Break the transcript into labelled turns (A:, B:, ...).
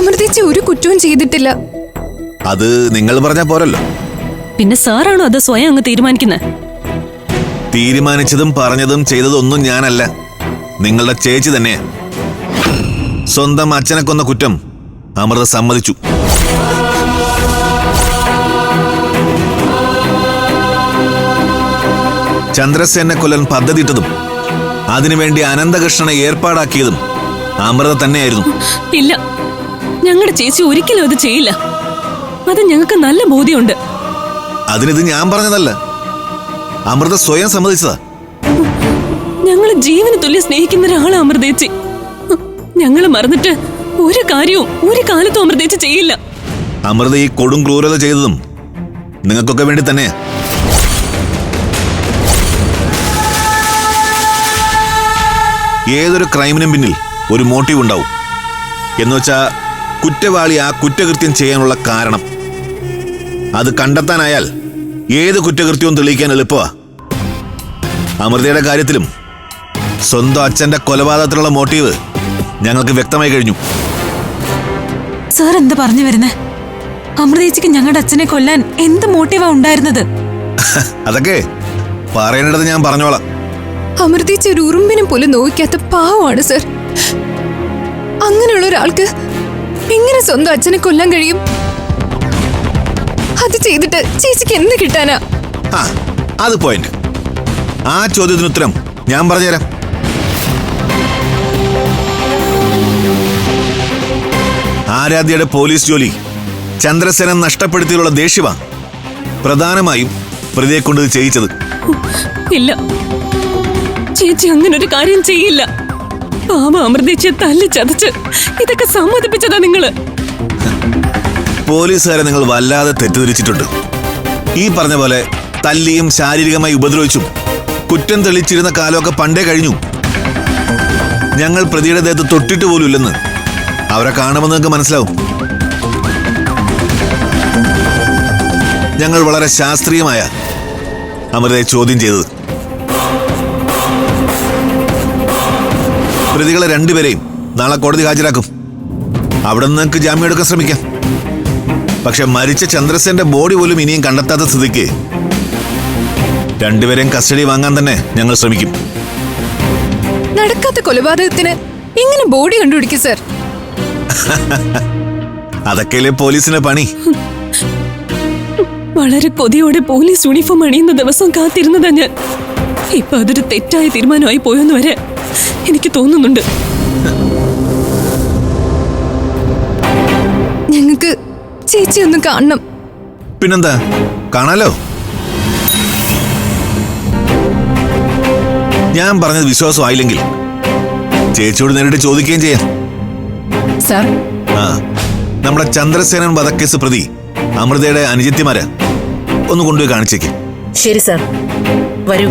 A: അമൃതേച്ചി ഒരു കുറ്റവും ചെയ്തിട്ടില്ല.
B: അത് നിങ്ങൾ പറഞ്ഞാ പോരല്ലോ.
C: പിന്നെ സാറാണോ അത് സ്വയം അങ്ങ് തീരുമാനിക്കുന്നത്
B: തീരുമാനിച്ചതും പറഞ്ഞതും ചെയ്തതൊന്നും ഞാനല്ല. നിങ്ങളുടെ ചേച്ചി തന്നെ സ്വന്തം അച്ഛനെ കൊന്ന കുറ്റം അമൃത സമ്മതിച്ചു. ചന്ദ്രസേനെ കൊല്ലൻ പദ്ധതിയിട്ടതും അതിനുവേണ്ടി അനന്തകൃഷ്ണനെ ഏർപ്പാടാക്കിയതും അമൃത തന്നെയായിരുന്നു.
C: ഇല്ല. ഞങ്ങളുടെ ചേച്ചി ഒരിക്കലും അത് ചെയ്യില്ല. അത് ഞങ്ങൾക്ക് നല്ല ബോധ്യമുണ്ട്.
B: അതിനിത് ഞാൻ പറഞ്ഞതല്ല. അമൃത സ്വയം സമ്മതിച്ചതാ.
C: ഞങ്ങൾ ജീവന് തുല്യം സ്നേഹിക്കുന്ന ഒരാളാണ് അമൃതേച്ചി ഞങ്ങൾ മറന്നിട്ട് ഒരു കാര്യവും ഒരു കാലത്തും അമൃതേച്ചി ചെയ്യില്ല.
B: അമൃത ഈ കൊടും ക്രൂരത ചെയ്തതും നിങ്ങൾക്കൊക്കെ വേണ്ടി തന്നെയാ. ഏതൊരു ക്രൈമിനും പിന്നിൽ ഒരു മോട്ടീവ് ഉണ്ടാവും. എന്നുവെച്ചാ കുറ്റവാളി ആ കുറ്റകൃത്യം ചെയ്യാനുള്ള കാരണം. അത് കണ്ടെത്താനായാൽ ഏത് കുറ്റകൃത്യവും തെളിയിക്കാൻ എളുപ്പമാ. അമൃതയുടെ കാര്യത്തിലും സ്വന്തം അച്ഛന്റെ കൊലപാതകത്തിലുള്ള മോട്ടീവ് ഞങ്ങൾക്ക് വ്യക്തമായി കഴിഞ്ഞു.
D: സാർ എന്ത് പറഞ്ഞു വരുന്നേ? അമൃതേച്ചിക്ക് ഞങ്ങളുടെ അച്ഛനെ കൊല്ലാൻ എന്ത് മോട്ടീവാ ഉണ്ടായിരുന്നത്?
B: അതൊക്കെ പറയേണ്ടത് ഞാൻ പറഞ്ഞോളാം.
A: അമൃതേച്ചി ഒരു ഉറുമ്പിനും പോലും നോവിക്കാത്ത പാവമാണ് സർ. അങ്ങനെയുള്ള ഒരാൾക്ക് എങ്ങനെ സ്വന്തം അച്ഛനെ കൊല്ലാൻ കഴിയും? അത് ചെയ്തിട്ട് ചേച്ചിക്ക് എന്ത് കിട്ടാനാ?
B: ആ അത് പോയിന്റ് ആ ചോദ്യത്തിന് ഉത്തരം ഞാൻ പറഞ്ഞുതരാം. ആരാധ്യയുടെ പോലീസ് ജോലി ചന്ദ്രസേന നഷ്ടപ്പെടുത്തിയുള്ള ദേഷ്യമാ പ്രധാനമായും പ്രതിയെ കൊണ്ട് ചെയ്യിച്ചത്.
C: ഇല്ല. ചേച്ചി അങ്ങനെ ഒരു കാര്യം ചെയ്യില്ല. പാവ അമൃതേച്ചിയെ തല്ലി ചതച്ച്. ഇതൊക്കെ സമ്മതിപ്പിച്ചതാ നിങ്ങൾ.
B: പോലീസുകാരെ നിങ്ങൾ വല്ലാതെ തെറ്റിദ്ധരിച്ചിട്ടുണ്ട്. ഈ പറഞ്ഞ പോലെ തല്ലിയും ശാരീരികമായി ഉപദ്രവിച്ചും കുറ്റം തെളിച്ചിരുന്ന കാലമൊക്കെ പണ്ടേ കഴിഞ്ഞു. ഞങ്ങൾ പ്രതിയുടെ ദേഹത്ത് തൊട്ടിട്ട് പോലും അവരെ കാണുമെന്ന് നിങ്ങൾക്ക് മനസ്സിലാവും. ഞങ്ങൾ വളരെ ശാസ്ത്രീയമായ അമൃതയെ ചോദ്യം ചെയ്തത് പ്രതികളെ രണ്ടുപേരെയും നാളെ കോടതി ഹാജരാക്കും. അവിടെ നിന്ന് നിങ്ങൾക്ക് ജാമ്യം എടുക്കാൻ ശ്രമിക്കാം. പക്ഷെ മരിച്ച ചന്ദ്രസേന്റെ ബോഡി പോലും ഇനിയും കണ്ടെത്താത്ത സ്ഥിതിക്ക് രണ്ടുപേരെയും കസ്റ്റഡി വാങ്ങാൻ തന്നെ ഞങ്ങൾ ശ്രമിക്കും.
A: നടക്കാത്ത കൊലപാതകത്തിന് ഇങ്ങനെ ബോഡി കണ്ടുപിടിക്കും സർ.
B: അതൊക്കെയല്ലേ പോലീസിന്റെ പണി.
C: വളരെ കൊതിയോടെ പോലീസ് യൂണിഫോം അണിയുന്ന ദിവസം കാത്തിരുന്നതാ ഞാൻ. ഇപ്പൊ അതൊരു തെറ്റായ തീരുമാനമായി പോയെന്ന് വരെ എനിക്ക് തോന്നുന്നുണ്ട്.
A: ഞങ്ങൾക്ക് ചേച്ചി ഒന്ന് കാണണം.
B: പിന്നെന്താ? കാണാലോ? ഞാൻ പറഞ്ഞത് വിശ്വാസമായില്ലെങ്കിൽ ചേച്ചിയോട് നേരിട്ട് ചോദിക്കുകയും ചെയ്യാം.
D: സാർ.
B: ആ നമ്മുടെ ചന്ദ്രസേനൻ വധക്കേസ് പ്രതി അമൃതയുടെ അനുജത്തിമാരാ ഒന്ന് കൊണ്ടുപോയി കാണിച്ചേക്ക്.
E: ശരി സാർ. വരൂ.